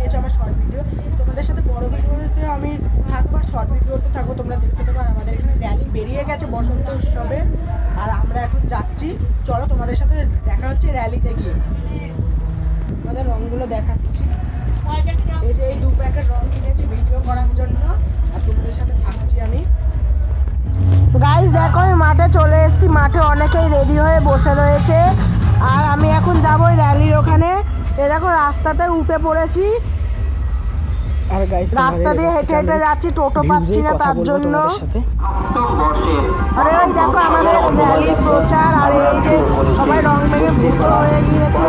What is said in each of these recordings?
নিয়েছে আমার short video তোমাদের সাথে বড় ভিডিওতে আমি থাকব আর শর্ট ভিডিওতে থাকব, তোমরা দেখতে থাকো। আমাদের এখানে র্যালি বেরিয়ে গেছে বসন্ত উৎসবে। আর আমরা এখন যাচ্ছি। চলো তোমাদের সাথে দেখা হচ্ছে র্যালিতে গিয়ে। আমাদের রঙগুলো দেখাচ্ছি। এই যে এই দু প্যাকেট রং কিনেছি ভিডিও করার জন্য। আর তোমাদের সাথে থাকছি আমি। গাইজ দেখো, আমি মাঠে চলে এসেছি। মাঠে অনেকেই রেডি হয়ে বসে রয়েছে। আর আমি এখন যাব র্যালির ওখানে। এ দেখো, রাস্তাতে উঠে পড়েছি। আর গাইস রাস্তা দিয়ে হেঁটে হেঁটে যাচ্ছি টোটো পাচ্ছি না তার জন্য। আরে ওই দেখো আমাদের র্যালির প্রচার আর এই যে সবাই রং মেঘে ভূত হয়ে গিয়েছে।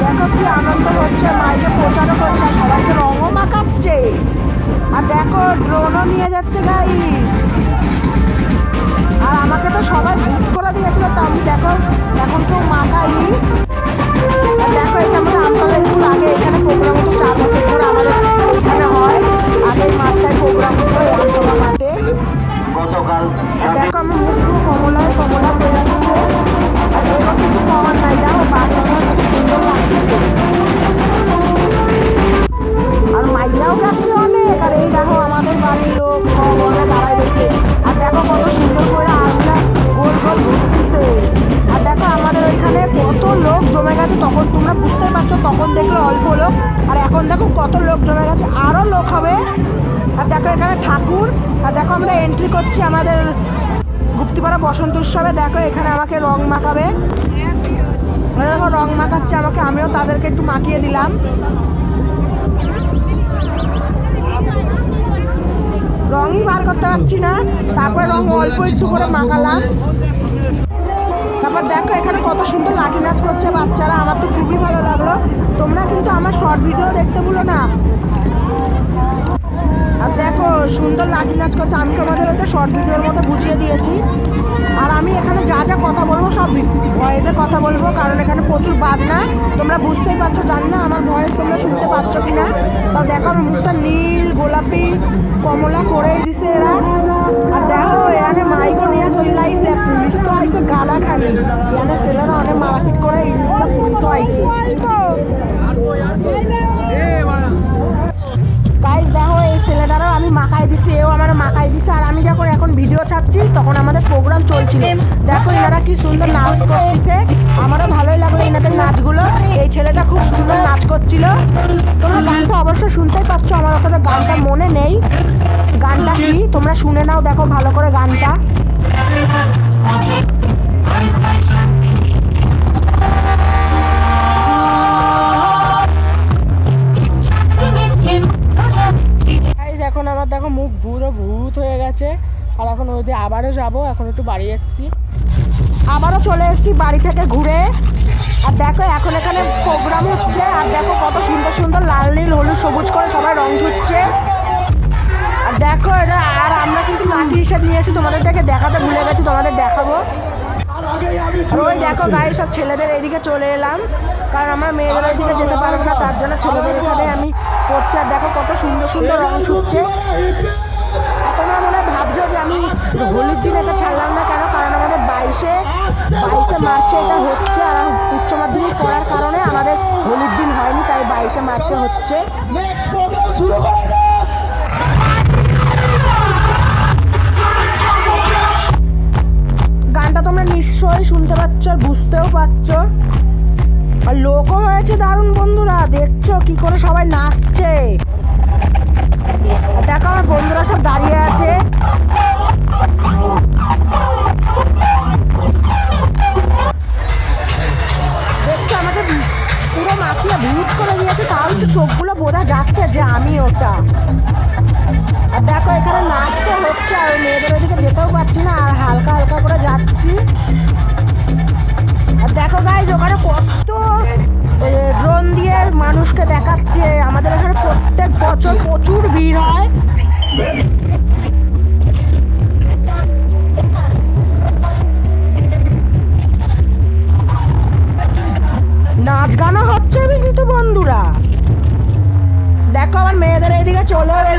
দেখো কি আনন্দ হচ্ছে মাইকে প্রচারও করছে সবাইকে রঙও মাখাচ্ছে। আর দেখো ড্রোনও নিয়ে যাচ্ছে গাইস তোমরা বুঝতেই পারছ, তখন দেখলে অল্প লোক। আর এখন দেখো কত লোক জমে গেছে আরও লোক হবে। আর দেখো এখানে ঠাকুর। আর দেখো আমরা এন্ট্রি করছি আমাদের গুপ্তিপাড়া বসন্ত উৎসবে। দেখো এখানে আমাকে রং মাখাবে। দেখো রং মাখাচ্ছে আমাকে, আমিও তাদেরকে একটু মাখিয়ে দিলাম। রঙই বার করতে পারছি না, তারপরে রং অল্প একটু করে মাখালাম। তারপর দেখো এখানে কত সুন্দর লাঠি নাচ করছে বাচ্চারা, আমার তো খুবই ভালো লাগল। তোমরা কিন্তু আমার শর্ট ভিডিও দেখতে ভুলো না। আর দেখো, সুন্দর লাঠি নাচ করছে। আমি তোমাদের ওটা শর্ট ভিডিওর মতো বুঝিয়ে দিয়েছি। আর আমি এখানে যা যা কথা বলব সব ভয়েসে কথা বলব, কারণ এখানে প্রচুর বাজনা। তোমরা বুঝতেই পারছ, জানি না আমার ভয়েস তোমরা শুনতে পাচ্ছ কি না তা দেখো, আমার মুখটা নীল, গোলাপি, কমলা করেই দিছে এরা। আর দেখো, এখানে মাইকও নিয়ে চলে আইসে পুলিশ তো আইসে গাদা খালি। এখানে ছেলেরা অনেক মারাপিট করে, এই পুলিশও আইসে গাইজ দেখো, এই ছেলেটারও আমি মাখাই দিছি, এও আমার মাখাই দিছে, আর আমি যখন এখন ভিডিও ছাড়ছি, তখন আমাদের প্রোগ্রাম চলছিল। দেখো, এনারা কি সুন্দর নাচ করতেছে। আমারও ভালোই লাগল এনাদের নাচগুলো। এই ছেলেটা খুব সুন্দর নাচ করছিল। তোমরা গানটা অবশ্যই শুনতেই পাচ্ছ, আমার অতটা গানটা মনে নেই। গানটা কি? তোমরা শুনে নাও, দেখো, ভালো করে গানটা। এখন আমার দেখো মুখ পুরো ভূত হয়ে গেছে। আর এখন ওই আবারও যাব, এখন একটু বাড়ি এসেছি। আবারও চলে এসেছি বাড়ি থেকে ঘুরে। আর দেখো, এখন এখানে প্রোগ্রাম হচ্ছে। আর দেখো কত সুন্দর সুন্দর লাল, নীল, হলুদ, সবুজ করে সবাই রং আর দেখো এটা, আর আমরা কিন্তু লাঠি হিসেব নিয়ে এসেছি তোমাদের দেখে দেখাতে ভুলে গেছি, তোমাদের দেখাবো। ওই দেখো গাড়ি সব ছেলেদের এইদিকে চলে এলাম, কারণ আমার মেয়েদের ওইদিকে যেতে পারব না, তার জন্য ছেলেদের এখানে আমি করছি, আর দেখো কত সুন্দর সুন্দর রং ছুটছে। তোমরা মনে হয় ভাবছ যে আমি হোলির দিন এটা ছাড়লাম না কেন? কারণ আমাদের বাইশে বাইশে মার্চে এটা হচ্ছে, আর উচ্চ মাধ্যমিক পড়ার কারণে আমাদের হোলির দিন হয়নি, তাই বাইশে মার্চে হচ্ছে। কি করে সবাই নাচছে? দেখো আমার বন্ধুরা সব দাঁড়িয়ে চলে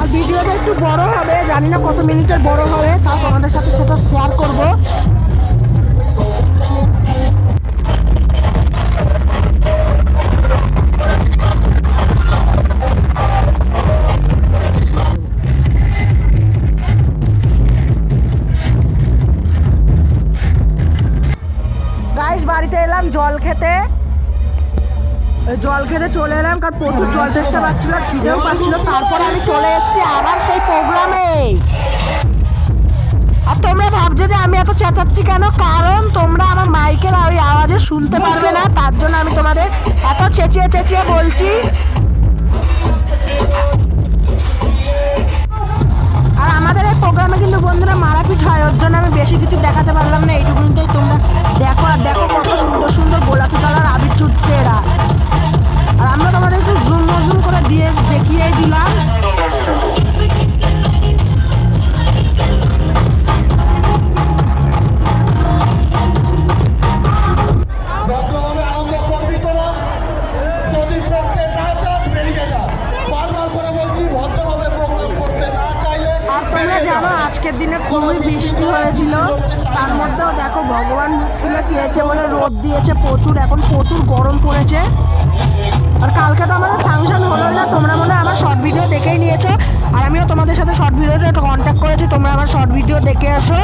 আর ভিডিও জানি না কত মিনিটের বড় হবে তাও আমাদের সাথে সেটা শেয়ার করব। জল খেতে চলে এলাম কারণ প্রচুর জল তেষ্টা পাচ্ছিল খিদেও পাচ্ছিল। তারপরে আমি চলে এসেছি আবার সেই প্রোগ্রামে। আর তোমরা ভাবছ যে আমি এত চেঁচাচ্ছি কেন? কারণ তোমরা আমার মাইকের ওই আওয়াজে শুনতে পারবে না। তার জন্য আমি তোমাদের এত চেঁচিয়ে চেঁচিয়ে বলছি আজকের দিনে খুবই বৃষ্টি হয়েছিল। তার মধ্যেও দেখো ভগবান খুলে চেয়েছে বলে রোদ দিয়েছে প্রচুর, এখন প্রচুর গরম পড়েছে। আর কালকে তো আমাদের ফাংশন হলো না, তোমরা মনে হয় আমার শর্ট ভিডিও দেখেই নিয়েছো। আর আমিও তোমাদের সাথে শর্ট ভিডিওতে কন্ট্যাক্ট করেছি, তোমরা আমার শর্ট ভিডিও দেখে এসো।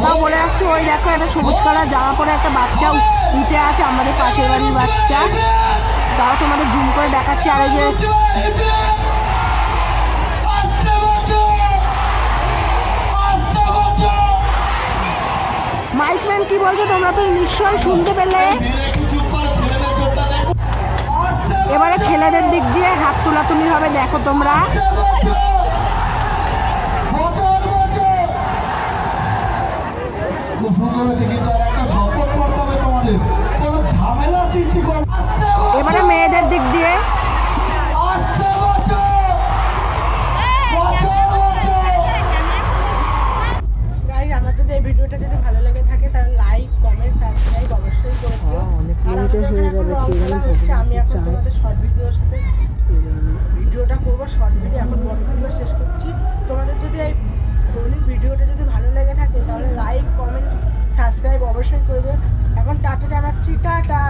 তাও বলে রাখছি ওই দেখো একটা সবুজ কালার জামা পরে একটা বাচ্চা উঠে আছে, আমাদের পাশের বাড়ির বাচ্চা। তাও তোমাদের জুম করে দেখাচ্ছি আর যে বলছো মাইকম্যান কি বলছো তোমরা তো নিশ্চয়ই শুনতে পেলে। এবারে ছেলেদের দিক দিয়ে হাত তোলাতুলি হবে, দেখো তোমরা। হয়েছে কিন্তু আর একটা শপথ করতে হবে তোমাদের। কোনো ঝামেলা সৃষ্টি করবে এবারে মেয়েদের দিক দিয়ে। যদি এই ভিডিওটা যদি ভালো লেগে থাকে তাহলে লাইক কমেন্ট সাবস্ক্রাইব অবশ্যই করে দিও। হ্যাঁ, আর আমাদের হয়ে হচ্ছে। আমি এখন তোমাদের শর্ট ভিডিওর সাথে ভিডিওটা করব শর্ট ভিডিও এখন বড় ভিডিও শেষ করছি। তোমাদের যদি এই ভিডিওটা যদি ভালো লেগে থাকে তাহলে লাইক কমেন্ট সাবস্ক্রাইব অবশ্যই করে দেবেন এখন টাটা জানাচ্ছি টাটা।